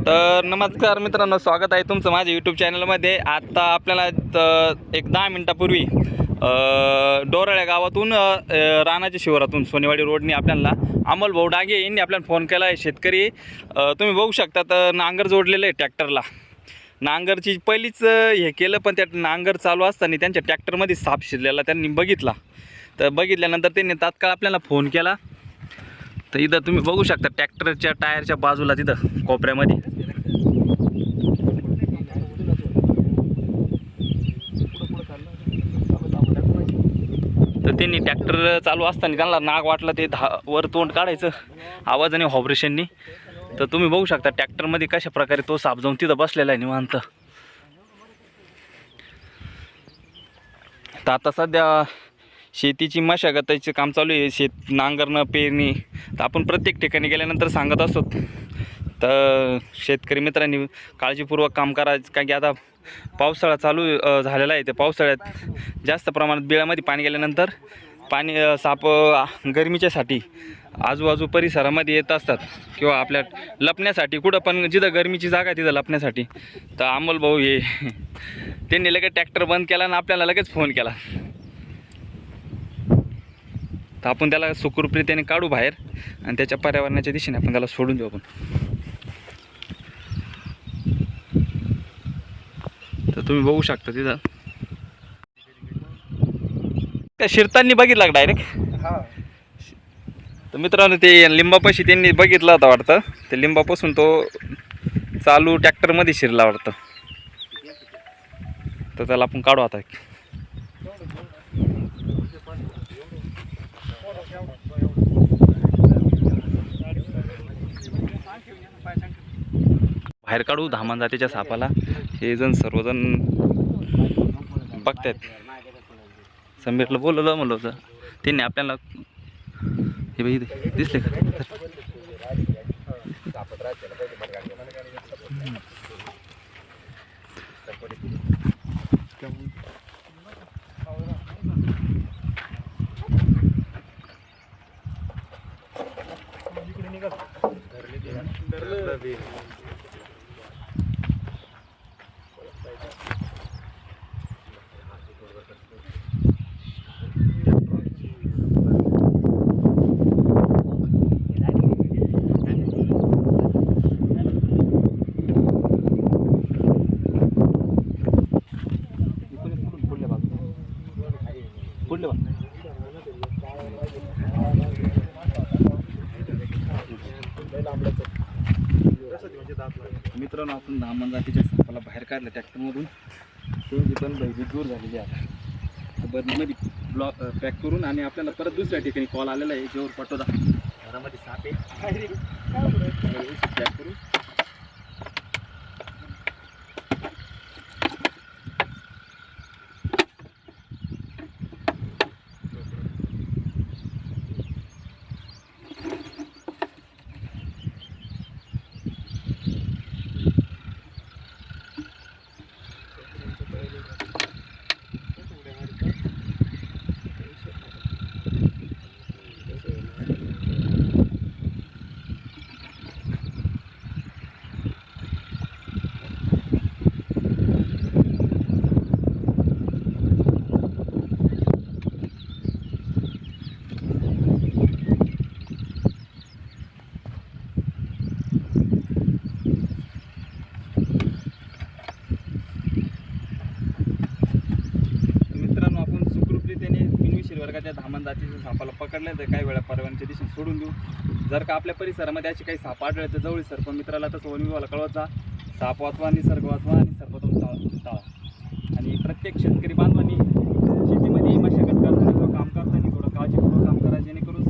तर नमस्कार मित्रांनो स्वागत आहे तुमचं माझ्या यूट्यूब चॅनलमध्ये आत्ता आपल्याला एक दहा मिनटापूर्वी डोराळ्या गावातून रानाच्या शिवारातून सोनेवाडी रोडने आपल्याला अमोल भाऊ डागे यांनी आपल्याला फोन केला आहे शेतकरी तुम्ही बघू शकता तर नांगर जोडलेलं आहे ट्रॅक्टरला. नांगरची पहिलीच हे केलं पण त्या नांगर चालू असताना त्यांच्या ट्रॅक्टरमध्ये साप शिरलेला त्यांनी बघितला. तर बघितल्यानंतर त्यांनी तात्काळ आपल्याला फोन केला. तर इथं तुम्ही बघू शकता ट्रॅक्टरच्या टायरच्या बाजूला तिथं कोपऱ्यामध्ये. तर त्यांनी ट्रॅक्टर चालू असताना त्यांना नाग वाटलं ते धा वर तोंड काढायचं. आवाजाने ऑपरेशननी तर तुम्ही बघू शकता ट्रॅक्टरमध्ये कशा प्रकारे तो साप जाऊन तिथं बसलेला आहे निवांत. तर आता सध्या शेतीची मशागताचे काम चालू आहे. शेत नांगरणं पेरणी तर आपण प्रत्येक ठिकाणी गेल्यानंतर सांगत असतो. तर शेतकरी मित्रांनी काळजीपूर्वक काम करायचं कारण की आता पावसाळा चालू झालेला आहे. त्या पावसाळ्यात जास्त प्रमाणात बिळामध्ये पाणी गेल्यानंतर पाणी साप गरमीच्यासाठी आजूबाजू परिसरामध्ये येत असतात किंवा आपल्या लपण्यासाठी कुठं पण जिथं गरमीची जागा आहे तिथं लपण्यासाठी. तर अमोल भाऊ हे त्यांनी लगेच ट्रॅक्टर बंद केला आणि आपल्याला लगेच फोन केला. तर आपण त्याला सुखरूपरीत्याने काढू बाहेर आणि त्याच्या पर्यावरणाच्या दिशेने आपण त्याला सोडून देऊ आपण. तर तुम्ही बघू शकता तिथं. त्या शिरतांनी बघितला का डायरेक्ट तर मित्रांनो ते लिंबापाशी त्यांनी बघितला होता वाटतं. ते लिंबापासून तो चालू ट्रॅक्टरमध्ये शिरला वाटतं. तर त्याला आपण काढू आता. बाहेर काढू धामान जातीच्या सापाला. हे जण सर्वजण बघतायत. समीरला बोलवलं म्हणलं होतं. त्यांनी आपल्याला हे बाई दिसले का? पुढले मित्रांनो आपण धामण जातीच्या सापाला बाहेर काढलं ट्रॅक्टरमधून. ते पण भयभीत दूर झालेली आहे तर बदलीमध्ये ब्लॉक पॅक करून आणि आपल्याला परत दुसऱ्या ठिकाणी कॉल आलेला आहे. जेवर पटोदा. घरामध्ये साप आहे. त्या धामण जातीचे सापाला पकडले तर काही वेळा परवानच्या दिवशी सोडून देऊ. जर का आपल्या परिसरामध्ये अशी काही साप आढळले तर जवळी सर्प मित्राला तसं वनविभागाला जा. साप वाचवा निसर्ग वाचवा आणि सर्पतून टाळा टाळा आणि प्रत्येक शेतकरी बांधवांनी शेतीमध्ये मशागत करताना काम करताना थोडं काळजीपूर्वक काम करा जेणेकरून